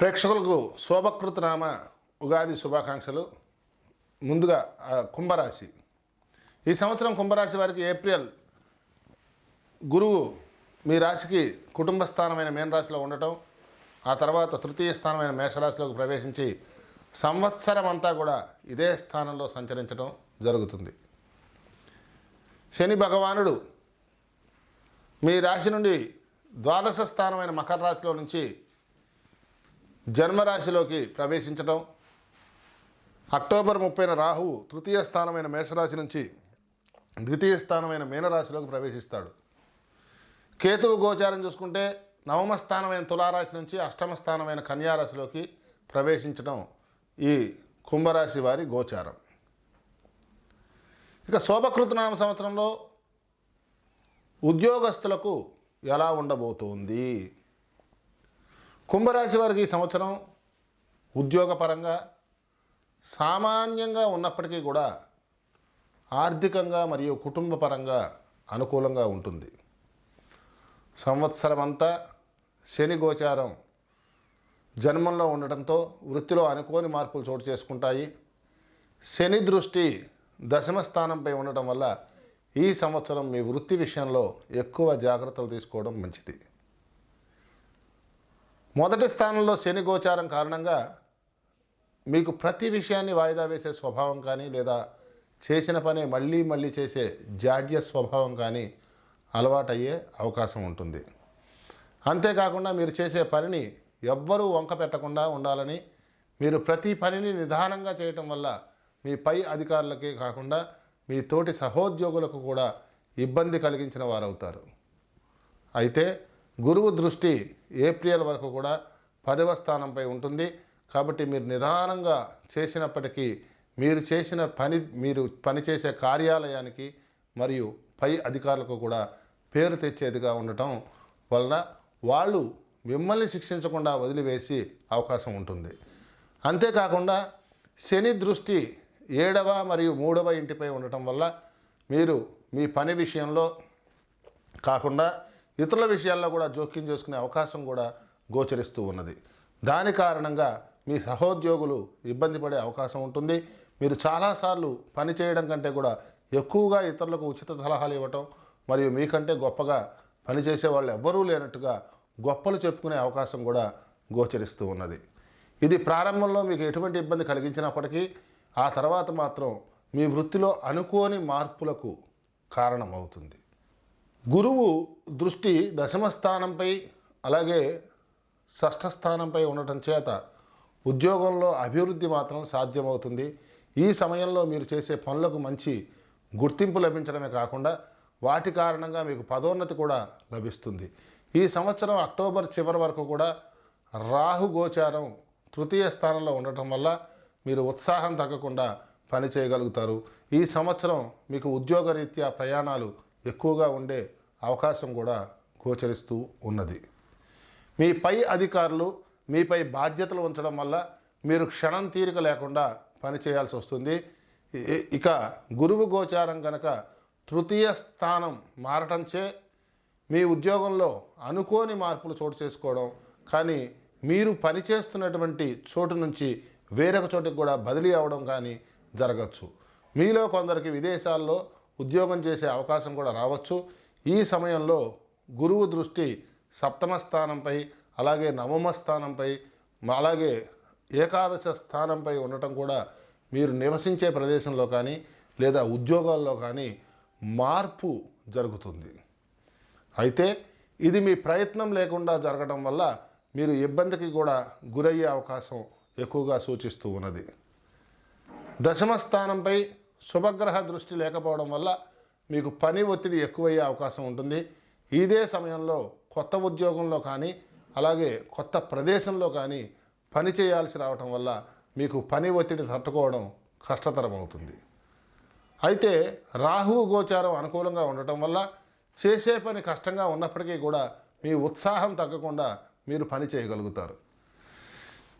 ప్రేక్షకులకు శోభకృతనామ ఉగాది శుభాకాంక్షలు. ముందుగా కుంభరాశి. ఈ సంవత్సరం కుంభరాశి వారికి ఏప్రిల్ గురువు మీ రాశికి కుటుంబ స్థానమైన మేనరాశిలో ఉండటం ఆ తర్వాత తృతీయ స్థానమైన మేషరాశిలోకి ప్రవేశించి సంవత్సరం అంతా కూడా ఇదే స్థానంలో సంచరించడం జరుగుతుంది. శని భగవానుడు మీ రాశి నుండి ద్వాదశ స్థానమైన మకర రాశిలో నుంచి జన్మరాశిలోకి ప్రవేశించడం అక్టోబర్ ముప్పైన రాహువు తృతీయ స్థానమైన మేషరాశి నుంచి ద్వితీయ స్థానమైన మీనరాశిలోకి ప్రవేశిస్తాడు. కేతువు గోచారం చూసుకుంటే నవమ స్థానమైన తులారాశి నుంచి అష్టమ స్థానమైన కన్యారాశిలోకి ప్రవేశించడం ఈ కుంభరాశి వారి గోచారం. ఇక శోభకృతనామ సంవత్సరంలో ఉద్యోగస్తులకు ఎలా ఉండబోతోంది? కుంభరాశి వారికి ఈ సంవత్సరం ఉద్యోగపరంగా సామాన్యంగా ఉన్నప్పటికీ కూడా ఆర్థికంగా మరియు కుటుంబపరంగా అనుకూలంగా ఉంటుంది. సంవత్సరం అంతా శని గోచారం జన్మంలో ఉండటంతో వృత్తిలో అనుకోని మార్పులు చోటు చేసుకుంటాయి. శని దృష్టి దశమ స్థానంపై ఉండటం వల్ల ఈ సంవత్సరం మీ వృత్తి విషయంలో ఎక్కువ జాగ్రత్తలు తీసుకోవడం మంచిది. మొదటి స్థానంలో శని గోచారం కారణంగా మీకు ప్రతి విషయాన్ని వాయిదా వేసే స్వభావం కానీ లేదా చేసిన పని మళ్ళీ మళ్ళీ చేసే జాడ్య స్వభావం కానీ అలవాటయ్యే అవకాశం ఉంటుంది. అంతేకాకుండా మీరు చేసే పనిని ఎవ్వరూ వంక పెట్టకుండా ఉండాలని మీరు ప్రతి పనిని నిదానంగా చేయటం వల్ల మీ పై అధికారులకే కాకుండా మీ తోటి సహోద్యోగులకు కూడా ఇబ్బంది కలిగించిన వారవుతారు. అయితే గురువు దృష్టి ఏప్రిల్ వరకు కూడా పదవ స్థానంపై ఉంటుంది. కాబట్టి మీరు నిదానంగా చేసినప్పటికీ మీరు చేసిన పని మీరు పనిచేసే కార్యాలయానికి మరియు పై అధికారులకు కూడా పేరు తెచ్చేదిగా ఉండటం వలన వాళ్ళు మిమ్మల్ని శిక్షించకుండా వదిలివేసి అవకాశం ఉంటుంది. అంతేకాకుండా శని దృష్టి ఏడవ మరియు మూడవ ఇంటిపై ఉండటం వల్ల మీరు మీ పని విషయంలో కాకుండా ఇతరుల విషయాల్లో కూడా జోక్యం చేసుకునే అవకాశం కూడా గోచరిస్తూ ఉన్నది. దాని కారణంగా మీ సహోద్యోగులు ఇబ్బంది పడే అవకాశం ఉంటుంది. మీరు చాలాసార్లు పని చేయడం కంటే కూడా ఎక్కువగా ఇతరులకు ఉచిత సలహాలు ఇవ్వటం మరియు మీకంటే గొప్పగా పనిచేసే వాళ్ళు ఎవ్వరూ లేనట్టుగా గొప్పలు చెప్పుకునే అవకాశం కూడా గోచరిస్తూ ఉన్నది. ఇది ప్రారంభంలో మీకు ఎటువంటి ఇబ్బంది కలిగించినప్పటికీ ఆ తర్వాత మాత్రం మీ వృత్తిలో అనుకోని మార్పులకు కారణమవుతుంది. గురువు దృష్టి దశమ స్థానంపై అలాగే షష్ఠ స్థానంపై ఉండటం చేత ఉద్యోగంలో అభివృద్ధి మాత్రం సాధ్యమవుతుంది. ఈ సమయంలో మీరు చేసే పనులకు మంచి గుర్తింపు లభించడమే కాకుండా వాటి కారణంగా మీకు పదోన్నతి కూడా లభిస్తుంది. ఈ సంవత్సరం అక్టోబర్ చివరి వరకు కూడా రాహు గోచారం తృతీయ స్థానంలో ఉండటం వల్ల మీరు ఉత్సాహం తగ్గకుండా పని చేయగలుగుతారు ఈ సంవత్సరం మీకు ఉద్యోగరీత్యా ప్రయాణాలు ఎక్కువగా ఉండే అవకాశం కూడా గోచరిస్తూ ఉన్నది. మీ పై అధికారులు మీపై బాధ్యతలు ఉంచడం వల్ల మీరు క్షణం తీరిక లేకుండా పని చేయాల్సి వస్తుంది. ఇక గురువు గోచారం కనుక తృతీయ స్థానం మారటంచే మీ ఉద్యోగంలో అనుకోని మార్పులు చోటు చేసుకోవడం కానీ మీరు పనిచేస్తున్నటువంటి చోటు నుంచి వేరొక చోటుకు కూడా బదిలీ అవ్వడం కానీ జరగచ్చు. మీలో కొందరికి విదేశాల్లో ఉద్యోగం చేసే అవకాశం కూడా రావచ్చు. ఈ సమయంలో గురువు దృష్టి సప్తమ స్థానంపై అలాగే నవమ స్థానంపై అలాగే ఏకాదశ స్థానంపై ఉండటం కూడా మీరు నివసించే ప్రదేశంలో కానీ లేదా ఉద్యోగాల్లో కానీ మార్పు జరుగుతుంది. అయితే ఇది మీ ప్రయత్నం లేకుండా జరగడం వల్ల మీరు ఇబ్బందికి కూడా గురయ్యే అవకాశం ఎక్కువగా సూచిస్తూ ఉన్నది. దశమ స్థానంపై శుభగ్రహ దృష్టి లేకపోవడం వల్ల మీకు పని ఒత్తిడి ఎక్కువయ్యే అవకాశం ఉంటుంది. ఇదే సమయంలో కొత్త ఉద్యోగంలో కానీ అలాగే కొత్త ప్రదేశంలో కానీ పని చేయాల్సి రావటం వల్ల మీకు పని ఒత్తిడి తట్టుకోవడం కష్టతరం అవుతుంది అయితే రాహువు గోచారం అనుకూలంగా ఉండటం వల్ల చేసే పని కష్టంగా ఉన్నప్పటికీ కూడా మీ ఉత్సాహం తగ్గకుండా మీరు పని చేయగలుగుతారు.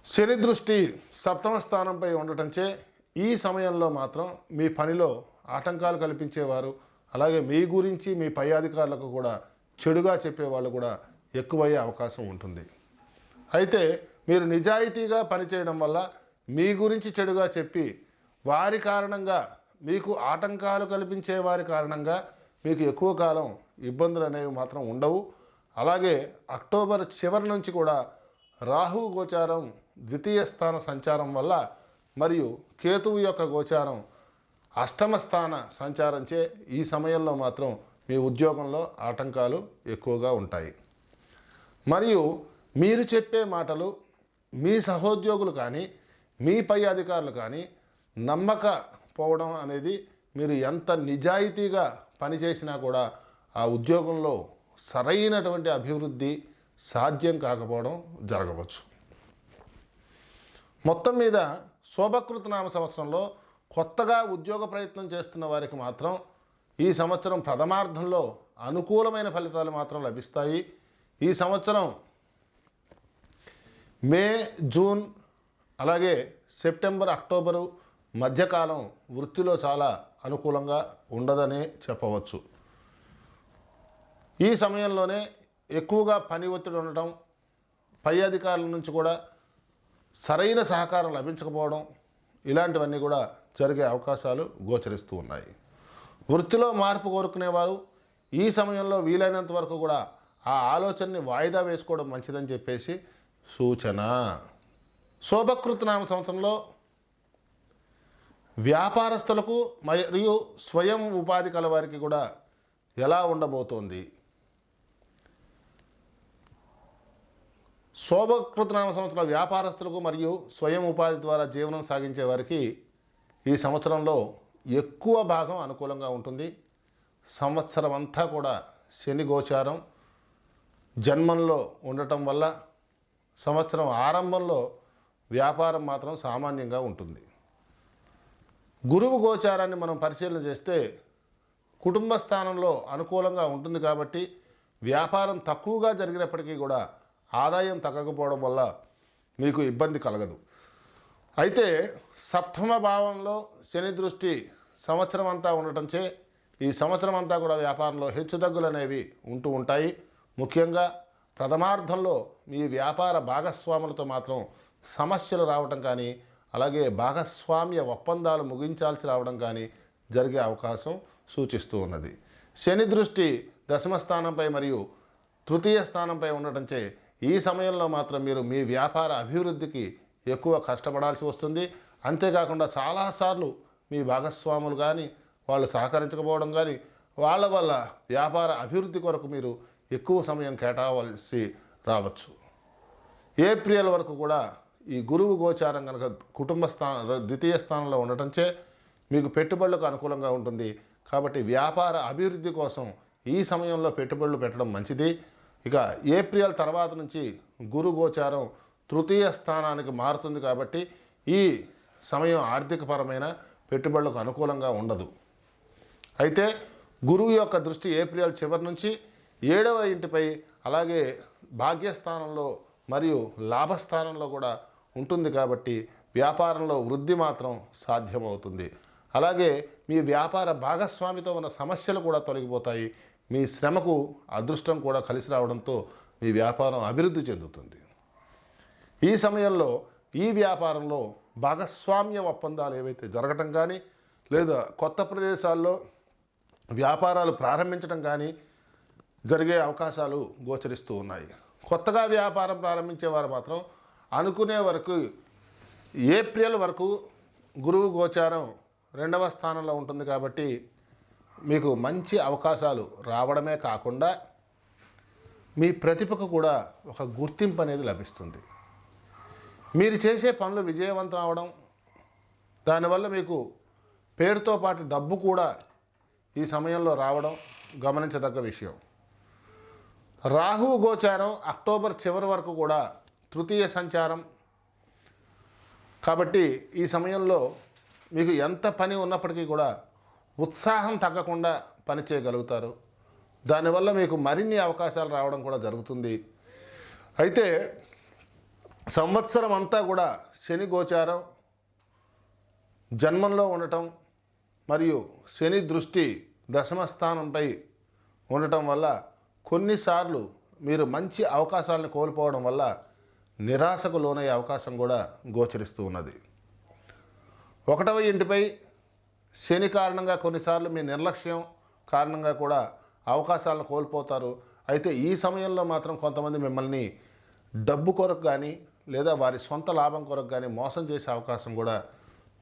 శని దృష్టి సప్తమ స్థానంపై ఉండటంచే ఈ సమయంలో మాత్రం మీ పనిలో ఆటంకాలు కల్పించేవారు అలాగే మీ గురించి మీ పై అధికారులకు కూడా చెడుగా చెప్పేవాళ్ళు కూడా ఎక్కువయ్యే అవకాశం ఉంటుంది. అయితే మీరు నిజాయితీగా పనిచేయడం వల్ల మీ గురించి చెడుగా చెప్పి వారి కారణంగా మీకు ఆటంకాలు కల్పించే వారి కారణంగా మీకు ఎక్కువ కాలం ఇబ్బందులు అనేవి మాత్రం ఉండవు. అలాగే అక్టోబర్ చివరి నుంచి కూడా రాహు గోచారం ద్వితీయ స్థాన సంచారం వల్ల మరియు కేతువు యొక్క గోచారం అష్టమ స్థాన సంచారంచే ఈ సమయంలో మాత్రం మీ ఉద్యోగంలో ఆటంకాలు ఎక్కువగా ఉంటాయి. మరియు మీరు చెప్పే మాటలు మీ సహోద్యోగులు కానీ మీ పై అధికారులు కానీ నమ్మకపోవడం అనేది మీరు ఎంత నిజాయితీగా పనిచేసినా కూడా ఆ ఉద్యోగంలో సరైనటువంటి అభివృద్ధి సాధ్యం కాకపోవడం జరగవచ్చు. మొత్తం మీద శోభకృత నామ సంవత్సరంలో కొత్తగా ఉద్యోగ ప్రయత్నం చేస్తున్న వారికి మాత్రం ఈ సంవత్సరం ప్రథమార్థంలో అనుకూలమైన ఫలితాలు మాత్రం లభిస్తాయి. ఈ సంవత్సరం మే జూన్ అలాగే సెప్టెంబర్ అక్టోబరు మధ్యకాలం వృత్తిలో చాలా అనుకూలంగా ఉండదనే చెప్పవచ్చు. ఈ సమయంలోనే ఎక్కువగా పని ఒత్తిడి ఉండటం పై అధికారుల నుంచి కూడా సరైన సహకారం లభించకపోవడం ఇలాంటివన్నీ కూడా జరిగే అవకాశాలు గోచరిస్తూ ఉన్నాయి. వృత్తిలో మార్పు కోరుకునేవారు ఈ సమయంలో వీలైనంత వరకు కూడా ఆ ఆలోచనని వాయిదా వేసుకోవడం మంచిదని చెప్పేసి సూచన. శోభకృత నామ సంవత్సరంలో వ్యాపారస్తులకు మరియు స్వయం ఉపాధి కలవారికి కూడా ఎలా ఉండబోతోంది? శోభకృతనామ సంవత్సరం వ్యాపారస్తులకు మరియు స్వయం ఉపాధి ద్వారా జీవనం సాగించే వారికి ఈ సంవత్సరంలో ఎక్కువ భాగం అనుకూలంగా ఉంటుంది. సంవత్సరం అంతా కూడా శని గోచారం జన్మంలో ఉండటం వల్ల సంవత్సరం ఆరంభంలో వ్యాపారం మాత్రం సామాన్యంగా ఉంటుంది. గురువు గోచారాన్ని మనం పరిశీలన చేస్తే కుటుంబ స్థానంలో అనుకూలంగా ఉంటుంది కాబట్టి వ్యాపారం తక్కువగా జరిగినప్పటికీ కూడా ఆదాయం తగ్గకపోవడం వల్ల మీకు ఇబ్బంది కలగదు. అయితే సప్తమ భావంలో శని దృష్టి సంవత్సరం అంతా ఉండటంచే ఈ సంవత్సరం అంతా కూడా వ్యాపారంలో హెచ్చుతగ్గులు అనేవి ఉంటూ ఉంటాయి. ముఖ్యంగా ప్రథమార్థంలో మీ వ్యాపార భాగస్వాములతో మాత్రం సమస్యలు రావటం కానీ అలాగే భాగస్వామ్య ఒప్పందాలు ముగించాల్సి రావడం కానీ జరిగే అవకాశం సూచిస్తూ ఉన్నది. శని దృష్టి దశమ స్థానంపై మరియు తృతీయ స్థానంపై ఉండటంచే ఈ సమయంలో మాత్రం మీరు మీ వ్యాపార అభివృద్ధికి ఎక్కువ కష్టపడాల్సి వస్తుంది. అంతేకాకుండా చాలాసార్లు మీ భాగస్వాములు కానీ వాళ్ళు సహకరించకపోవడం కానీ వాళ్ళ వల్ల వ్యాపార అభివృద్ధి కొరకు మీరు ఎక్కువ సమయం కేటావలసి రావచ్చు. ఏప్రిల్ వరకు కూడా ఈ గురువు గోచారం కనుక కుటుంబ స్థాన ద్వితీయ స్థానంలో ఉండటంచే మీకు పెట్టుబడులకు అనుకూలంగా ఉంటుంది. కాబట్టి వ్యాపార అభివృద్ధి కోసం ఈ సమయంలో పెట్టుబడులు పెట్టడం మంచిది. ఇక ఏప్రిల్ తర్వాత నుంచి గురు గోచారం తృతీయ స్థానానికి మారుతుంది కాబట్టి ఈ సమయం ఆర్థికపరమైన పెట్టుబడులకు అనుకూలంగా ఉండదు. అయితే గురువు యొక్క దృష్టి ఏప్రిల్ చివరి నుంచి ఏడవ ఇంటిపై అలాగే భాగ్యస్థానంలో మరియు లాభస్థానంలో కూడా ఉంటుంది కాబట్టి వ్యాపారంలో వృద్ధి మాత్రం సాధ్యమవుతుంది. అలాగే మీ వ్యాపార భాగస్వామితో ఉన్న సమస్యలు కూడా తొలగిపోతాయి. మీ శ్రమకు అదృష్టం కూడా కలిసి రావడంతో మీ వ్యాపారం అభివృద్ధి చెందుతుంది. ఈ సమయంలో ఈ వ్యాపారంలో భాగస్వామ్య ఒప్పందాలు ఏవైతే జరగటం కానీ లేదా కొత్త ప్రదేశాల్లో వ్యాపారాలు ప్రారంభించడం కానీ జరిగే అవకాశాలు గోచరిస్తూ ఉన్నాయి. కొత్తగా వ్యాపారం ప్రారంభించేవారు మాత్రం అనుకునే వరకు ఏప్రిల్ వరకు గురువు గోచారం రెండవ స్థానంలో ఉంటుంది కాబట్టి మీకు మంచి అవకాశాలు రావడమే కాకుండా మీ ప్రతిభకు కూడా ఒక గుర్తింపు అనేది లభిస్తుంది. మీరు చేసే పనులు విజయవంతం అవడం దానివల్ల మీకు పేరుతో పాటు డబ్బు కూడా ఈ సమయంలో రావడం గమనించదగ్గ విషయం. రాహువు గోచారం అక్టోబర్ చివరి వరకు కూడా తృతీయ సంచారం. కాబట్టి ఈ సమయంలో మీకు ఎంత పని ఉన్నప్పటికీ కూడా ఉత్సాహం తగ్గకుండా పని చేయగలుగుతారు. దానివల్ల మీకు మరిన్ని అవకాశాలు రావడం కూడా జరుగుతుంది. అయితే సంవత్సరం అంతా కూడా శని గోచారం జన్మంలో ఉండటం మరియు శని దృష్టి దశమ స్థానంపై ఉండటం వల్ల కొన్నిసార్లు మీరు మంచి అవకాశాలను కోల్పోవడం వల్ల నిరాశకు లోనయ్యే అవకాశం కూడా గోచరిస్తూ ఉన్నది. ఒకటవ ఇంటిపై శని కారణంగా కొన్నిసార్లు మీ నిర్లక్ష్యం కారణంగా కూడా అవకాశాలను కోల్పోతారు. అయితే ఈ సమయంలో మాత్రం కొంతమంది మిమ్మల్ని డబ్బు కొరకు కానీ లేదా వారి సొంత లాభం కొరకు కానీ మోసం చేసే అవకాశం కూడా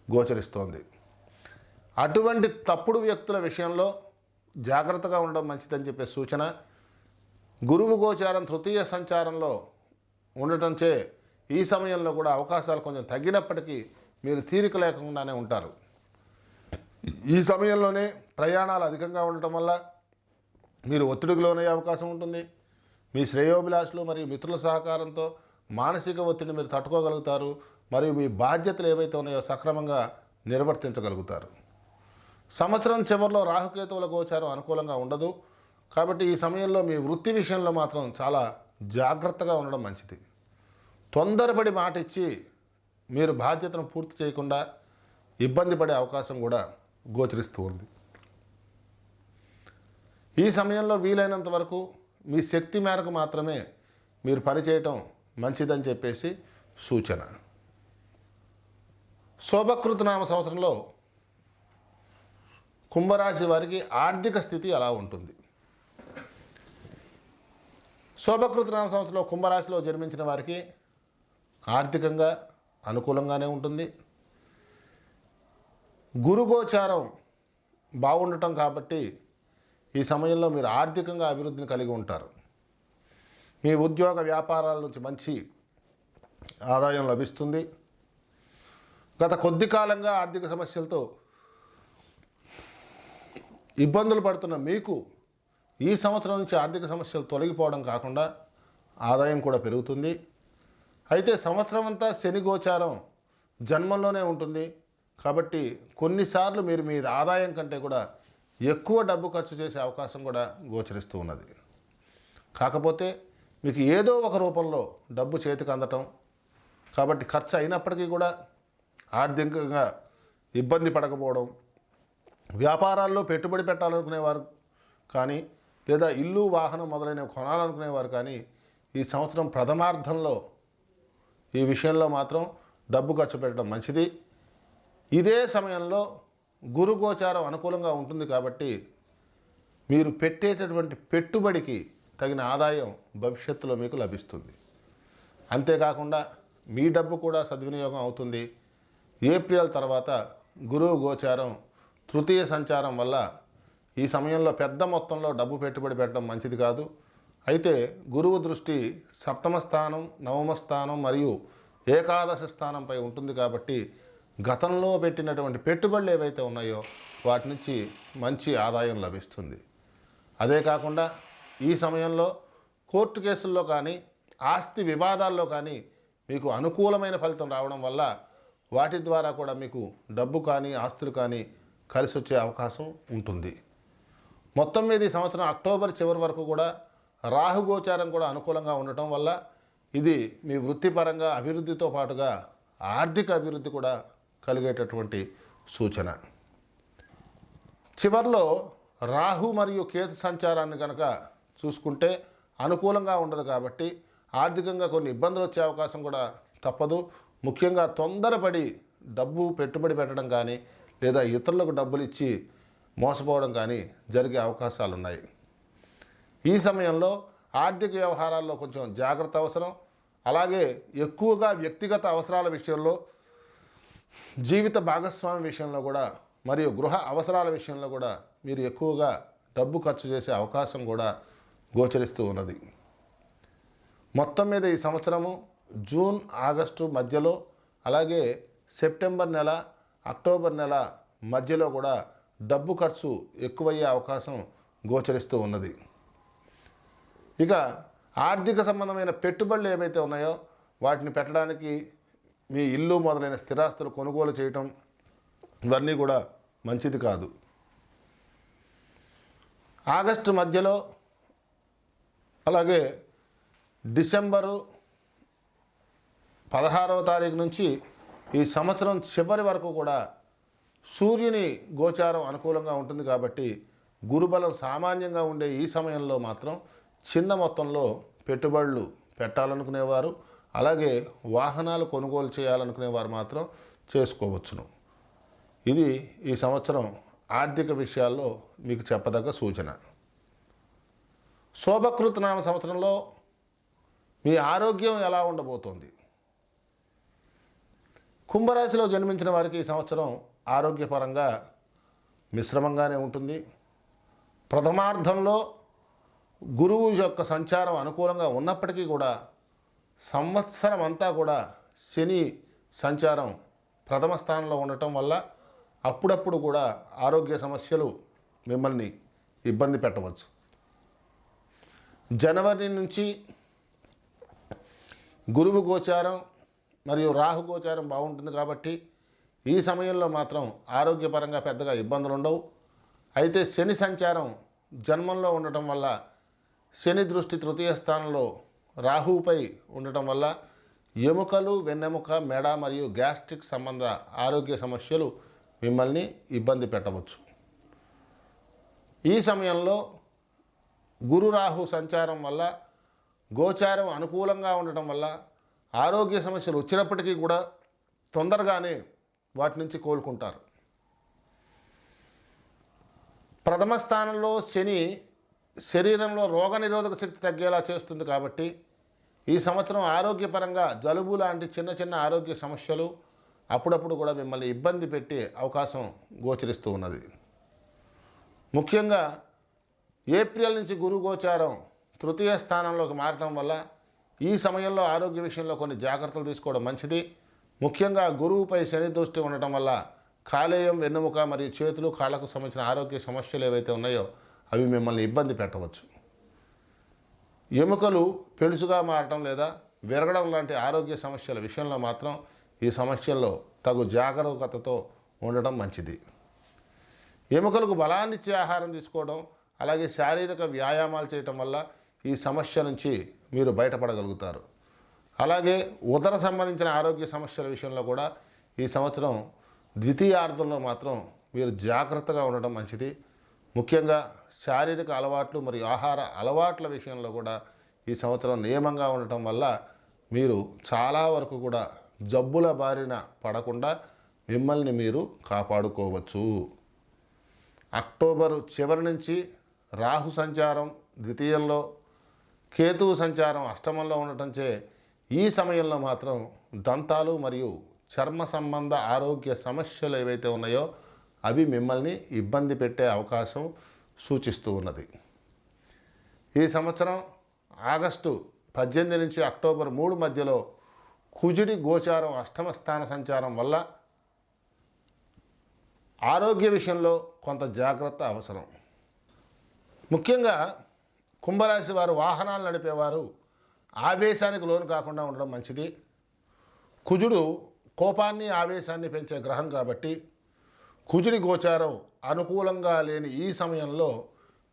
గోచరిస్తోంది. అటువంటి తప్పుడు వ్యక్తుల విషయంలో జాగ్రత్తగా ఉండడం మంచిదని చెప్పే సూచన గురువు గోచారం తృతీయ సంచారంలో ఉండటంచే ఈ సమయంలో కూడా అవకాశాలు కొంచెం తగ్గినప్పటికీ మీరు తీరిక లేకుండానే ఉంటారు. ఈ సమయంలోనే ప్రయాణాలు అధికంగా ఉండటం వల్ల మీరు ఒత్తిడికి లోనయ్యే అవకాశం ఉంటుంది. మీ శ్రేయోభిలాషులు మరియు మిత్రుల సహకారంతో మానసిక ఒత్తిడిని మీరు తట్టుకోగలుగుతారు. మరియు మీ బాధ్యతలు ఏవైతే ఉన్నాయో సక్రమంగా నిర్వర్తించగలుగుతారు. సంవత్సరం చివరిలో రాహుకేతువుల గోచారం అనుకూలంగా ఉండదు. కాబట్టి ఈ సమయంలో మీ వృత్తి విషయంలో మాత్రం చాలా జాగ్రత్తగా ఉండడం మంచిది. తొందరపడి మాట ఇచ్చి మీరు బాధ్యతను పూర్తి చేయకుండా ఇబ్బంది పడే అవకాశం కూడా గోచరిస్తూ ఉంది. ఈ సమయంలో వీలైనంత వరకు మీ శక్తి మేరకు మాత్రమే మీరు పనిచేయటం మంచిదని చెప్పేసి సూచన. శోభకృతనామ సంవత్సరంలో కుంభరాశి వారికి ఆర్థిక స్థితి ఎలా ఉంటుంది. శోభకృతనామ సంవత్సరంలో కుంభరాశిలో జన్మించిన వారికి ఆర్థికంగా అనుకూలంగానే ఉంటుంది. గురుగోచారం బాగుండటం కాబట్టి ఈ సమయంలో మీరు ఆర్థికంగా అభివృద్ధిని కలిగి ఉంటారు. మీ ఉద్యోగ వ్యాపారాల నుంచి మంచి ఆదాయం లభిస్తుంది. గత కొద్ది కాలంగా ఆర్థిక సమస్యలతో ఇబ్బందులు పడుతున్న మీకు ఈ సంవత్సరం నుంచి ఆర్థిక సమస్యలు తొలగిపోవడం కాకుండా ఆదాయం కూడా పెరుగుతుంది. అయితే సంవత్సరం అంతా శని గోచారం జన్మంలోనే ఉంటుంది. కాబట్టి కొన్నిసార్లు మీరు మీ ఆదాయం కంటే కూడా ఎక్కువ డబ్బు ఖర్చు చేసే అవకాశం కూడా గోచరిస్తూ ఉన్నది. కాకపోతే మీకు ఏదో ఒక రూపంలో డబ్బు చేతికి అందటం కాబట్టి ఖర్చు అయినప్పటికీ కూడా ఆర్థికంగా ఇబ్బంది పడకపోవడం వ్యాపారాల్లో పెట్టుబడి పెట్టాలనుకునేవారు కానీ లేదా ఇల్లు వాహనం మొదలైనవి కొనాలనుకునేవారు కానీ ఈ సంవత్సరం ప్రథమార్థంలో ఈ విషయంలో మాత్రం డబ్బు ఖర్చు పెట్టడం మంచిది. ఇదే సమయంలో గురు గోచారం అనుకూలంగా ఉంటుంది కాబట్టి మీరు పెట్టేటటువంటి పెట్టుబడికి తగిన ఆదాయం భవిష్యత్తులో మీకు లభిస్తుంది. అంతేకాకుండా మీ డబ్బు కూడా సద్వినియోగం అవుతుంది. ఏప్రిల్ తర్వాత గురువు గోచారం తృతీయ సంచారం వల్ల ఈ సమయంలో పెద్ద మొత్తంలో డబ్బు పెట్టుబడి పెట్టడం మంచిది కాదు. అయితే గురువు దృష్టి సప్తమ స్థానం నవమ స్థానం మరియు ఏకాదశ స్థానంపై ఉంటుంది కాబట్టి గతంలో పెట్టినటువంటి పెట్టుబడులు ఏవైతే ఉన్నాయో వాటి నుంచి మంచి ఆదాయం లభిస్తుంది. అదే కాకుండా ఈ సమయంలో కోర్టు కేసుల్లో కానీ ఆస్తి వివాదాల్లో కానీ మీకు అనుకూలమైన ఫలితం రావడం వల్ల వాటి ద్వారా కూడా మీకు డబ్బు కానీ ఆస్తులు కానీ కలిసి వచ్చే అవకాశం ఉంటుంది. మొత్తం మీద ఈ సంవత్సరం అక్టోబర్ చివరి వరకు కూడా రాహుగోచారం కూడా అనుకూలంగా ఉండటం వల్ల ఇది మీ వృత్తిపరంగా అభివృద్ధితో పాటుగా ఆర్థిక అభివృద్ధి కూడా కలిగేటటువంటి సూచన. చివర్లో రాహు మరియు కేతు సంచారాన్ని కనుక చూసుకుంటే అనుకూలంగా ఉండదు కాబట్టి ఆర్థికంగా కొన్ని ఇబ్బందులు వచ్చే అవకాశం కూడా తప్పదు. ముఖ్యంగా తొందరపడి డబ్బు పెట్టుబడి పెట్టడం కానీ లేదా ఇతరులకు డబ్బులు ఇచ్చి మోసపోవడం కానీ జరిగే అవకాశాలు ఉన్నాయి. ఈ సమయంలో ఆర్థిక వ్యవహారాల్లో కొంచెం జాగ్రత్త అవసరం. అలాగే ఎక్కువగా వ్యక్తిగత అవసరాల విషయంలో జీవిత భాగస్వామి విషయంలో కూడా మరియు గృహ అవసరాల విషయంలో కూడా మీరు ఎక్కువగా డబ్బు ఖర్చు చేసే అవకాశం కూడా గోచరిస్తూ ఉన్నది. మొత్తం మీద ఈ సంవత్సరము జూన్ ఆగస్టు మధ్యలో అలాగే సెప్టెంబర్ నెల అక్టోబర్ నెల మధ్యలో కూడా డబ్బు ఖర్చు ఎక్కువయ్యే అవకాశం గోచరిస్తూ ఉన్నది. ఇక ఆర్థిక సంబంధమైన పెట్టుబడులు ఏవైతే ఉన్నాయో వాటిని పెట్టడానికి మీ ఇల్లు మొదలైన స్థిరాస్తులు కొనుగోలు చేయటం ఇవన్నీ కూడా మంచిది కాదు. ఆగస్టు మధ్యలో అలాగే డిసెంబరు పదహారవ తారీఖు నుంచి ఈ సంవత్సరం చివరి వరకు కూడా సూర్యుని గోచారం అనుకూలంగా ఉంటుంది కాబట్టి గురుబలం సామాన్యంగా ఉండే ఈ సమయంలో మాత్రం చిన్న మొత్తంలో పెట్టుబడులు పెట్టాలనుకునేవారు. అలాగే వాహనాలు కొనుగోలు చేయాలనుకునే వారు మాత్రం చేసుకోవచ్చును. ఇది ఈ సంవత్సరం ఆర్థిక విషయాల్లో మీకు చెప్పదగ్గ సూచన. శోభకృత నామ సంవత్సరంలో మీ ఆరోగ్యం ఎలా ఉండబోతోంది? కుంభరాశిలో జన్మించిన వారికి ఈ సంవత్సరం ఆరోగ్యపరంగా మిశ్రమంగానే ఉంటుంది. ప్రథమార్థంలో గురువు యొక్క సంచారం అనుకూలంగా ఉన్నప్పటికీ కూడా సంవత్సరం అంతా కూడా శని సంచారం ప్రథమ స్థానంలో ఉండటం వల్ల అప్పుడప్పుడు కూడా ఆరోగ్య సమస్యలు మిమ్మల్ని ఇబ్బంది పెట్టవచ్చు. జనవరి నుంచి గురువు గోచారం మరియు రాహు గోచారం బాగుంటుంది కాబట్టి ఈ సమయంలో మాత్రం ఆరోగ్యపరంగా పెద్దగా ఇబ్బందులు ఉండవు. అయితే శని సంచారం జన్మంలో ఉండటం వల్ల శని దృష్టి తృతీయ స్థానంలో రాహువుపై ఉండటం వల్ల ఎముకలు వెన్నెముక మెడ మరియు గ్యాస్ట్రిక్ సంబంధ ఆరోగ్య సమస్యలు మిమ్మల్ని ఇబ్బంది పెట్టవచ్చు. ఈ సమయంలో గురు రాహు సంచారం వల్ల గోచారం అనుకూలంగా ఉండటం వల్ల ఆరోగ్య సమస్యలు వచ్చినప్పటికీ కూడా తొందరగానే వాటి నుంచి కోలుకుంటారు. ప్రథమ స్థానంలో శని శరీరంలో రోగనిరోధక శక్తి తగ్గేలా చేస్తుంది కాబట్టి ఈ సంవత్సరం ఆరోగ్యపరంగా జలుబు లాంటి చిన్న చిన్న ఆరోగ్య సమస్యలు అప్పుడప్పుడు కూడా మిమ్మల్ని ఇబ్బంది పెట్టే అవకాశం గోచరిస్తూ ఉన్నది. ముఖ్యంగా ఏప్రిల్ నుంచి గురు గోచారం తృతీయ స్థానంలోకి మారటం వల్ల ఈ సమయంలో ఆరోగ్య విషయంలో కొన్ని జాగ్రత్తలు తీసుకోవడం మంచిది. ముఖ్యంగా గురువుపై శని దృష్టి ఉండటం వల్ల కాలేయం వెన్నుముక మరియు చేతులు కాళ్ళకు సంబంధించిన ఆరోగ్య సమస్యలు ఏవైతే ఉన్నాయో అవి మిమ్మల్ని ఇబ్బంది పెట్టవచ్చు. ఎముకలు పెలుసుగా మారటం లేదా విరగడం లాంటి ఆరోగ్య సమస్యల విషయంలో మాత్రం ఈ సమస్యల్లో తగు జాగరూకతతో ఉండటం మంచిది. ఎముకలకు బలాన్నిచ్చే ఆహారం తీసుకోవడం అలాగే శారీరక వ్యాయామాలు చేయటం వల్ల ఈ సమస్య నుంచి మీరు బయటపడగలుగుతారు. అలాగే ఉదర సంబంధించిన ఆరోగ్య సమస్యల విషయంలో కూడా ఈ సంవత్సరం ద్వితీయార్థంలో మాత్రం మీరు జాగ్రత్తగా ఉండడం మంచిది. ముఖ్యంగా శారీరక అలవాట్లు మరియు ఆహార అలవాట్ల విషయంలో కూడా ఈ సంవత్సరం నియమంగా ఉండటం వల్ల మీరు చాలా వరకు కూడా జబ్బుల బారిన పడకుండా మిమ్మల్ని మీరు కాపాడుకోవచ్చు. అక్టోబరు చివరి నుంచి రాహు సంచారం ద్వితీయంలో కేతువు సంచారం అష్టమంలో ఉండటంచే ఈ సమయంలో మాత్రం దంతాలు మరియు చర్మ సంబంధ ఆరోగ్య సమస్యలు ఏవైతే ఉన్నాయో అవి మిమ్మల్ని ఇబ్బంది పెట్టే అవకాశం సూచిస్తూ ఉన్నది. ఈ సంవత్సరం ఆగస్టు పద్దెనిమిది నుంచి అక్టోబర్ మూడు మధ్యలో కుజుడి గోచారం అష్టమ స్థాన సంచారం వల్ల ఆరోగ్య విషయంలో కొంత జాగ్రత్త అవసరం. ముఖ్యంగా కుంభరాశి వారు వాహనాలు నడిపేవారు ఆవేశానికి లోను కాకుండా ఉండడం మంచిది. కుజుడు కోపాన్ని ఆవేశాన్ని పెంచే గ్రహం కాబట్టి కుజుని గోచారం అనుకూలంగా లేని ఈ సమయంలో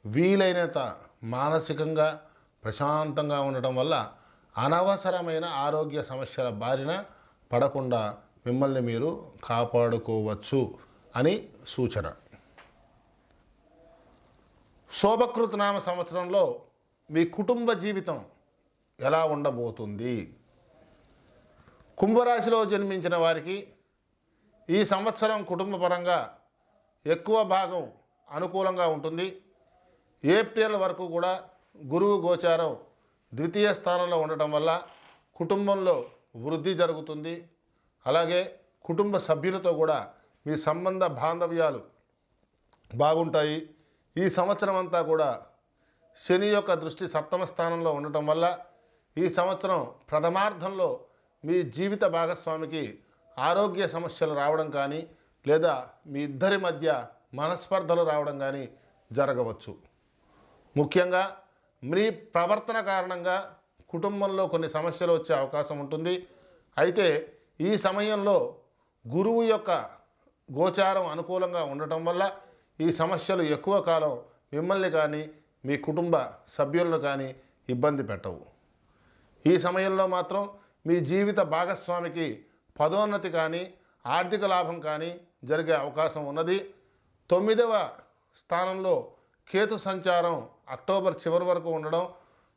వీలైనంత మానసికంగా ప్రశాంతంగా ఉండటం వల్ల అనవసరమైన ఆరోగ్య సమస్యల బారిన పడకుండా మిమ్మల్ని మీరు కాపాడుకోవచ్చు అని సూచన. శోభకృత నామ సంవత్సరంలో మీ కుటుంబ జీవితం ఎలా ఉండబోతుంది? కుంభరాశిలో జన్మించిన వారికి ఈ సంవత్సరం కుటుంబపరంగా ఎక్కువ భాగం అనుకూలంగా ఉంటుంది. ఏప్రిల్ వరకు కూడా గురువు గోచారం ద్వితీయ స్థానంలో ఉండటం వల్ల కుటుంబంలో వృద్ధి జరుగుతుంది. అలాగే కుటుంబ సభ్యులతో కూడా మీ సంబంధ బాంధవ్యాలు బాగుంటాయి. ఈ సంవత్సరం అంతా కూడా శని యొక్క దృష్టి సప్తమ స్థానంలో ఉండటం వల్ల ఈ సంవత్సరం ప్రథమార్థంలో మీ జీవిత భాగస్వామికి ఆరోగ్య సమస్యలు రావడం కానీ లేదా మీ ఇద్దరి మధ్య మనస్పర్ధలు రావడం కానీ జరగవచ్చు. ముఖ్యంగా మీ ప్రవర్తన కారణంగా కుటుంబంలో కొన్ని సమస్యలు వచ్చే అవకాశం ఉంటుంది. అయితే ఈ సమయంలో గురువు యొక్క గోచారం అనుకూలంగా ఉండటం వల్ల ఈ సమస్యలు ఎక్కువ కాలం మిమ్మల్ని కానీ మీ కుటుంబ సభ్యులను కానీ ఇబ్బంది పెట్టవు. ఈ సమయంలో మాత్రం మీ జీవిత భాగస్వామికి పదోన్నతి కానీ ఆర్థిక లాభం కానీ జరిగే అవకాశం ఉన్నది. తొమ్మిదవ స్థానంలో కేతు సంచారం అక్టోబర్ చివరి వరకు ఉండడం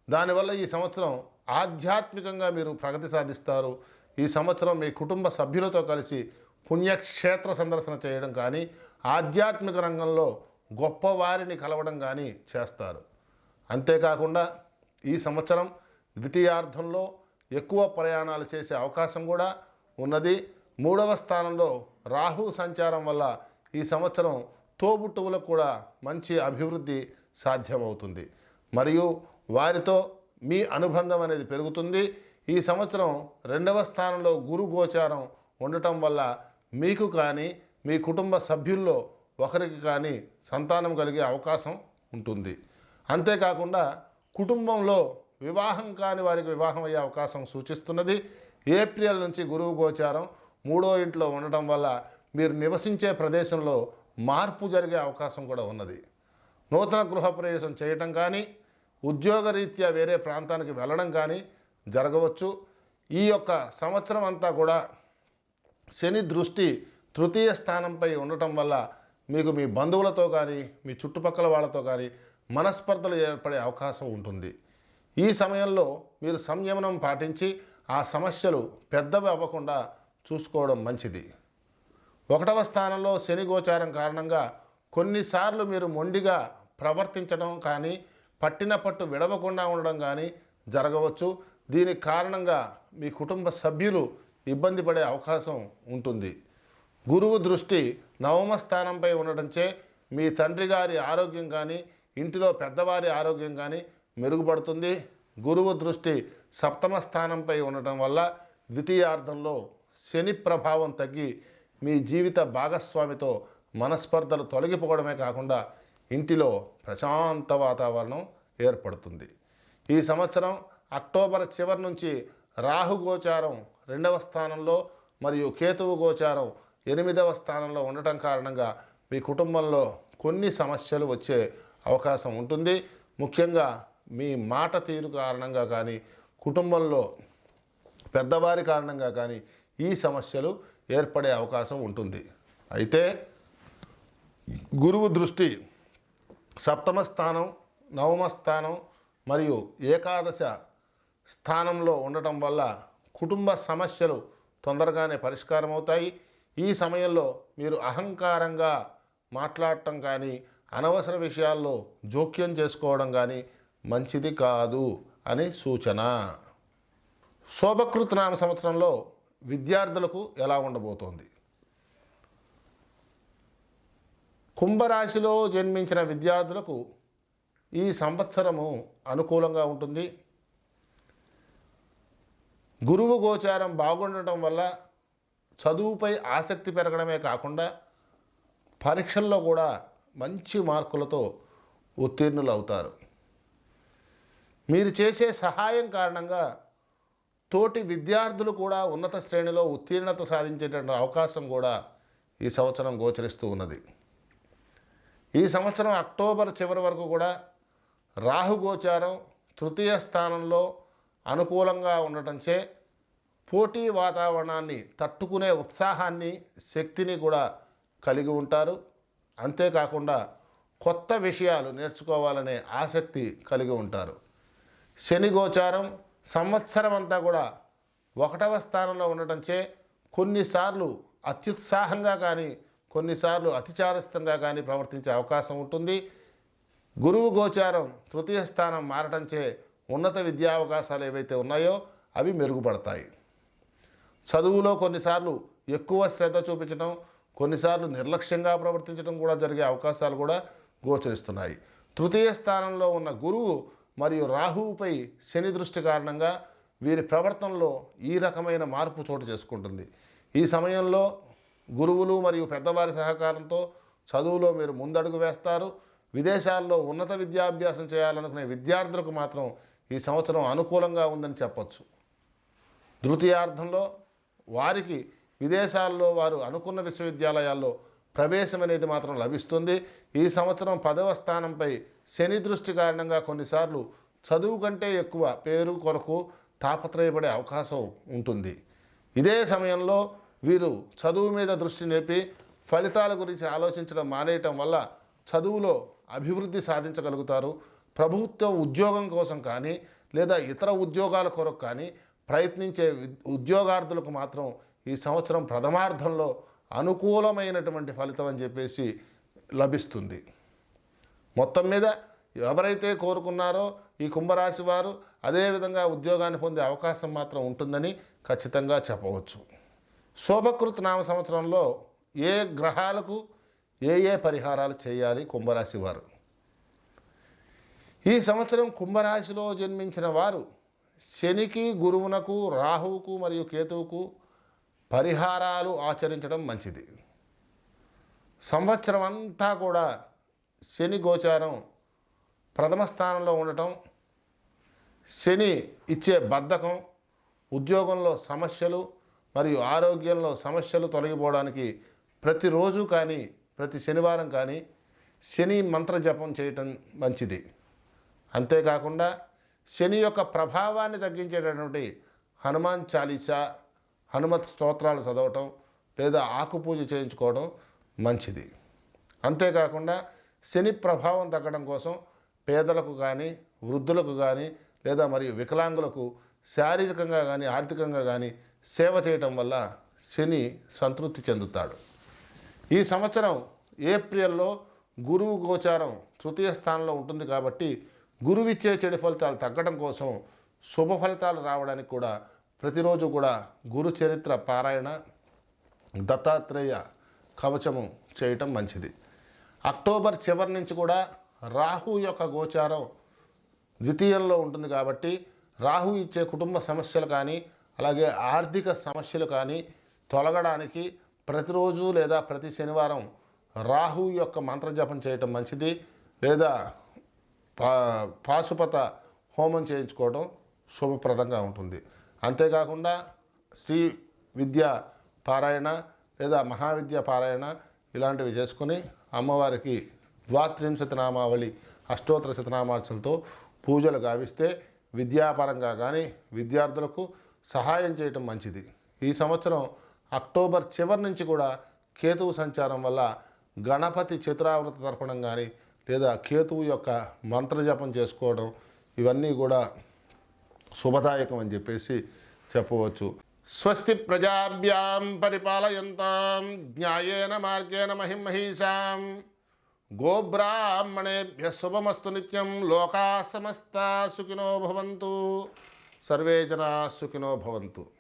దానివల్ల ఈ సంవత్సరం ఆధ్యాత్మికంగా మీరు ప్రగతి సాధిస్తారు. ఈ సంవత్సరం మీ కుటుంబ సభ్యులతో కలిసి పుణ్యక్షేత్ర సందర్శన చేయడం కానీ ఆధ్యాత్మిక రంగంలో గొప్పవారిని కలవడం కానీ చేస్తారు. అంతేకాకుండా ఈ సంవత్సరం ద్వితీయార్థంలో ఎక్కువ ప్రయాణాలు చేసే అవకాశం కూడా ఉన్నది. మూడవ స్థానంలో రాహు సంచారం వల్ల ఈ సంవత్సరం తోబుట్టువులకు కూడా మంచి అభివృద్ధి సాధ్యమవుతుంది. మరియు వారితో మీ అనుబంధం అనేది పెరుగుతుంది. ఈ సంవత్సరం రెండవ స్థానంలో గురు గోచారం ఉండటం వల్ల మీకు కానీ మీ కుటుంబ సభ్యుల్లో ఒకరికి కానీ సంతానం కలిగే అవకాశం ఉంటుంది. అంతేకాకుండా కుటుంబంలో వివాహం కాని వారికి వివాహం అయ్యే అవకాశం సూచిస్తున్నది. ఏప్రిల్ నుంచి గురువు గోచారం మూడో ఇంట్లో ఉండటం వల్ల మీరు నివసించే ప్రదేశంలో మార్పు జరిగే అవకాశం కూడా ఉన్నది. నూతన గృహప్రవేశం చేయటం కానీ ఉద్యోగరీత్యా వేరే ప్రాంతానికి వెళ్ళడం కానీ జరగవచ్చు. ఈ యొక్క సంవత్సరం అంతా కూడా శని దృష్టి తృతీయ స్థానంపై ఉండటం వల్ల మీకు మీ బంధువులతో కానీ మీ చుట్టుపక్కల వాళ్ళతో కానీ మనస్పర్ధలు ఏర్పడే అవకాశం ఉంటుంది. ఈ సమయంలో మీరు సంయమనం పాటించి ఆ సమస్యలు పెద్దవి అవ్వకుండా చూసుకోవడం మంచిది. ఒకటవ స్థానంలో శని గోచారం కారణంగా కొన్నిసార్లు మీరు మొండిగా ప్రవర్తించడం కానీ పట్టిన పట్టు విడవకుండా ఉండడం కానీ జరగవచ్చు. దీనికి కారణంగా మీ కుటుంబ సభ్యులు ఇబ్బంది పడే అవకాశం ఉంటుంది. గురువు దృష్టి నవమ స్థానంపై ఉండడంచే మీ తండ్రి గారి ఆరోగ్యం కానీ ఇంటిలో పెద్దవారి ఆరోగ్యం కానీ మెరుగుపడుతుంది. గురువు దృష్టి సప్తమ స్థానంపై ఉండటం వల్ల ద్వితీయార్థంలో శని ప్రభావం తగ్గి మీ జీవిత భాగస్వామితో మనస్పర్ధలు తొలగిపోవడమే కాకుండా ఇంటిలో ప్రశాంత వాతావరణం ఏర్పడుతుంది. ఈ సంవత్సరం అక్టోబర్ చివరి నుంచి రాహు గోచారం రెండవ స్థానంలో మరియు కేతువు గోచారం ఎనిమిదవ స్థానంలో ఉండటం కారణంగా మీ కుటుంబంలో కొన్ని సమస్యలు వచ్చే అవకాశం ఉంటుంది. ముఖ్యంగా మీ మాట తీరు కారణంగా కానీ కుటుంబంలో పెద్దవారి కారణంగా కానీ ఈ సమస్యలు ఏర్పడే అవకాశం ఉంటుంది. అయితే గురువు దృష్టి సప్తమ స్థానం నవమ స్థానం మరియు ఏకాదశ స్థానంలో ఉండటం వల్ల కుటుంబ సమస్యలు తొందరగానే పరిష్కారం అవుతాయి ఈ సమయంలో మీరు అహంకారంగా మాట్లాడటం కానీ అనవసర విషయాల్లో జోక్యం చేసుకోవడం కానీ మంచిది కాదు అని సూచన. శోభకృతనామ సంవత్సరంలో విద్యార్థులకు ఎలా ఉండబోతోంది? కుంభరాశిలో జన్మించిన విద్యార్థులకు ఈ సంవత్సరము అనుకూలంగా ఉంటుంది. గురువు గోచారం బాగుండటం వల్ల చదువుపై ఆసక్తి పెరగడమే కాకుండా పరీక్షల్లో కూడా మంచి మార్కులతో ఉత్తీర్ణులు అవుతారు మీరు చేసే సహాయం కారణంగా తోటి విద్యార్థులు కూడా ఉన్నత శ్రేణిలో ఉత్తీర్ణత సాధించేటువంటి అవకాశం కూడా ఈ సంవత్సరం గోచరిస్తూ ఉన్నది. ఈ సంవత్సరం అక్టోబర్ చివరి వరకు కూడా రాహు గోచారం తృతీయ స్థానంలో అనుకూలంగా ఉండటంచే పోటీ వాతావరణాన్ని తట్టుకునే ఉత్సాహాన్ని శక్తిని కూడా కలిగి ఉంటారు. అంతేకాకుండా కొత్త విషయాలు నేర్చుకోవాలనే ఆసక్తి కలిగి ఉంటారు. శని గోచారం సంవత్సరం అంతా కూడా ఒకటవ స్థానంలో ఉండటంచే కొన్నిసార్లు అత్యుత్సాహంగా కానీ కొన్నిసార్లు అతిచారస్థంగా కానీ ప్రవర్తించే అవకాశం ఉంటుంది. గురువు గోచారం తృతీయ స్థానం మారటంచే ఉన్నత విద్యా అవకాశాలు ఏవైతే ఉన్నాయో అవి మెరుగుపడతాయి. చదువులో కొన్నిసార్లు ఎక్కువ శ్రద్ధ చూపించడం కొన్నిసార్లు నిర్లక్ష్యంగా ప్రవర్తించడం కూడా జరిగే అవకాశాలు కూడా గోచరిస్తున్నాయి. తృతీయ స్థానంలో ఉన్న గురువు మరియు రాహువుపై శని దృష్టి కారణంగా వీరి ప్రవర్తనలో ఈ రకమైన మార్పు చోటు చేసుకుంటుంది. ఈ సమయంలో గురువులు మరియు పెద్దవారి సహకారంతో చదువులో మీరు ముందడుగు వేస్తారు. విదేశాల్లో ఉన్నత విద్యాభ్యాసం చేయాలనుకునే విద్యార్థులకు మాత్రం ఈ సంవత్సరం అనుకూలంగా ఉందని చెప్పచ్చు. ద్వితీయార్థంలో వారికి విదేశాల్లో వారు అనుకున్న విశ్వవిద్యాలయాల్లో ప్రవేశం అనేది మాత్రం లభిస్తుంది. ఈ సంవత్సరం పదవ స్థానంపై శని దృష్టి కారణంగా కొన్నిసార్లు చదువు కంటే ఎక్కువ పేరు కొరకు తాపత్రయపడే అవకాశం ఉంటుంది. ఇదే సమయంలో వీరు చదువు మీద దృష్టి నిలిపి ఫలితాల గురించి ఆలోచించడం మానేయటం వల్ల చదువులో అభివృద్ధి సాధించగలుగుతారు. ప్రభుత్వ ఉద్యోగం కోసం కానీ లేదా ఇతర ఉద్యోగాల కొరకు కానీ ప్రయత్నించే ఉద్యోగార్థులకు మాత్రం ఈ సంవత్సరం ప్రథమార్థంలో అనుకూలమైనటువంటి ఫలితం అని చెప్పేసి లభిస్తుంది. మొత్తం మీద ఎవరైతే కోరుకున్నారో ఈ కుంభరాశి వారు అదేవిధంగా ఉద్యోగాన్ని పొందే అవకాశం మాత్రం ఉంటుందని ఖచ్చితంగా చెప్పవచ్చు. శోభకృత్ నామ సంవత్సరంలో ఏ గ్రహాలకు ఏ ఏ పరిహారాలు చేయాలి కుంభరాశి వారు? ఈ సంవత్సరం కుంభరాశిలో జన్మించిన వారు శనికి గురువునకు రాహువుకు మరియు కేతువుకు పరిహారాలు ఆచరించడం మంచిది. సంవత్సరం అంతా కూడా శని గోచారం ప్రథమ స్థానంలో ఉండటం శని ఇచ్చే బద్ధకం ఉద్యోగంలో సమస్యలు మరియు ఆరోగ్యంలో సమస్యలు తొలగిపోవడానికి ప్రతిరోజు కానీ ప్రతి శనివారం కానీ శని మంత్ర జపం చేయటం మంచిది. అంతేకాకుండా శని యొక్క ప్రభావాన్ని తగ్గించేటటువంటి హనుమాన్ చాలీసా హనుమత్ స్తోత్రాలు చదవటం లేదా ఆకుపూజ చేయించుకోవడం మంచిది. అంతేకాకుండా శని ప్రభావం తగ్గడం కోసం పేదలకు కానీ వృద్ధులకు కానీ లేదా మరియు వికలాంగులకు శారీరకంగా కానీ ఆర్థికంగా కానీ సేవ చేయటం వల్ల శని సంతృప్తి చెందుతాడు. ఈ సంవత్సరం ఏప్రిల్లో గురువు గోచారం తృతీయ స్థానంలో ఉంటుంది కాబట్టి గురువిచ్చే చెడు ఫలితాలు తగ్గడం కోసం శుభ ఫలితాలు రావడానికి కూడా ప్రతిరోజు కూడా గురు చరిత్ర పారాయణ దత్తాత్రేయ కవచము చేయటం మంచిది. అక్టోబర్ చివరి నుంచి కూడా రాహు యొక్క గోచారం ద్వితీయంలో ఉంటుంది కాబట్టి రాహు ఇచ్చే కుటుంబ సమస్యలు కానీ అలాగే ఆర్థిక సమస్యలు కానీ తొలగడానికి ప్రతిరోజు లేదా ప్రతి శనివారం రాహు యొక్క మంత్రజపం చేయటం మంచిది. లేదా పా పాశుపత హోమం చేయించుకోవడం శుభప్రదంగా ఉంటుంది. అంతేకాకుండా శ్రీ విద్య పారాయణ లేదా మహావిద్య పారాయణ ఇలాంటివి చేసుకుని అమ్మవారికి ద్వాత్రింశతి నామావళి అష్టోత్తర శతనామాచలతో పూజలు గావిస్తే విద్యాపరంగా కానీ విద్యార్థులకు సహాయం చేయటం మంచిది. ఈ సంవత్సరం అక్టోబర్ చివరి నుంచి కూడా కేతువు సంచారం వల్ల గణపతి చిత్రావృత తర్పణం కానీ లేదా కేతువు యొక్క మంత్రజపం చేసుకోవడం ఇవన్నీ కూడా శుభదాయకం అని చెప్పేసి చెప్పవచ్చు. స్వస్తి ప్రజాభ్యాం పరిపాలయంతాం జ్ఞాయేన మార్గేణ మహిమహీషాం గోబ్రాహ్మణేభ్య శుభమస్తు నిత్యం లోకా సమస్త సుఖినో భవంతు. సర్వే జనా సుఖినో భవంతు.